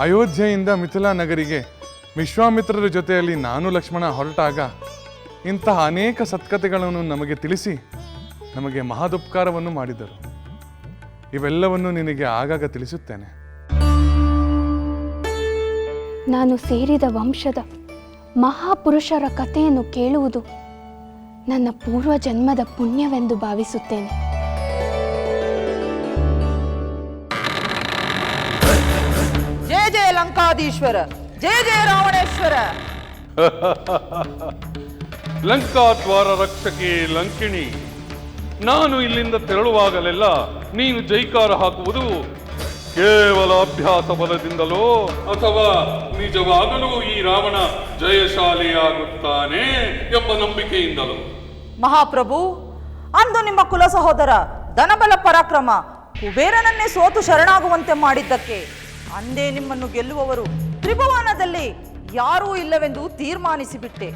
ಅಯೋಧ್ಯೆಯಿಂದ ಮಿಥಿಲಾ ನಗರಿಗೆ ವಿಶ್ವಾಮಿತ್ರರ ಜೊತೆಯಲ್ಲಿ ನಾನು ಲಕ್ಷ್ಮಣ ಹೊರಟಾಗ ಇಂತಹ ಅನೇಕ ಸತ್ಕತೆಗಳನ್ನು ನಮಗೆ ತಿಳಿಸಿ ನಮಗೆ ಮಹದುಪಕಾರವನ್ನು ಮಾಡಿದರು. ಇವೆಲ್ಲವನ್ನು ನಿನಗೆ ಆಗಾಗ ತಿಳಿಸುತ್ತೇನೆ. ನಾನು ಸೇರಿದ ವಂಶದ ಮಹಾಪುರುಷರ ಕಥೆಯನ್ನು ಕೇಳುವುದು ನನ್ನ ಪೂರ್ವ ಜನ್ಮದ ಪುಣ್ಯವೆಂದು ಭಾವಿಸುತ್ತೇನೆ. ಲಂಕಾಧೀಶ್ವರ. ಜಯ ಜಯ ರಾವಣೇಶ್ವರ. ಲಂಕಾದ್ವಾರ ರಕ್ಷಕಿ ಲಂಕಿಣಿ ನಾನು ಇಲ್ಲಿಂದ ತೆರಳುವಾಗಲೆಲ್ಲ ನೀನು ಜೈಕಾರ ಹಾಕುವುದು ಕೇವಲ ಅಭ್ಯಾಸ ಬಲದಿಂದಲೋ ಅಥವಾ ನಿಜವಾಗಲೂ ಈ ರಾವಣ ಜಯಶಾಲಿಯಾಗುತ್ತಾನೆ ಎಂಬ ನಂಬಿಕೆಯಿಂದಲೋ? ಮಹಾಪ್ರಭು ಅಂದು ನಿಮ್ಮ ಕುಲ ಸಹೋದರ ಧನಬಲ ಪರಾಕ್ರಮ ಕುಬೇರನನ್ನೇ ಸೋತು ಶರಣಾಗುವಂತೆ ಮಾಡಿದ್ದಕ್ಕೆ ಅಂದೇ ನಿಮ್ಮನ್ನು ಗೆಲ್ಲುವವರು ತ್ರಿಭುವನದಲ್ಲಿ ಯಾರೂ ಇಲ್ಲವೆಂದು ತೀರ್ಮಾನಿಸಿಬಿಟ್ಟೆ.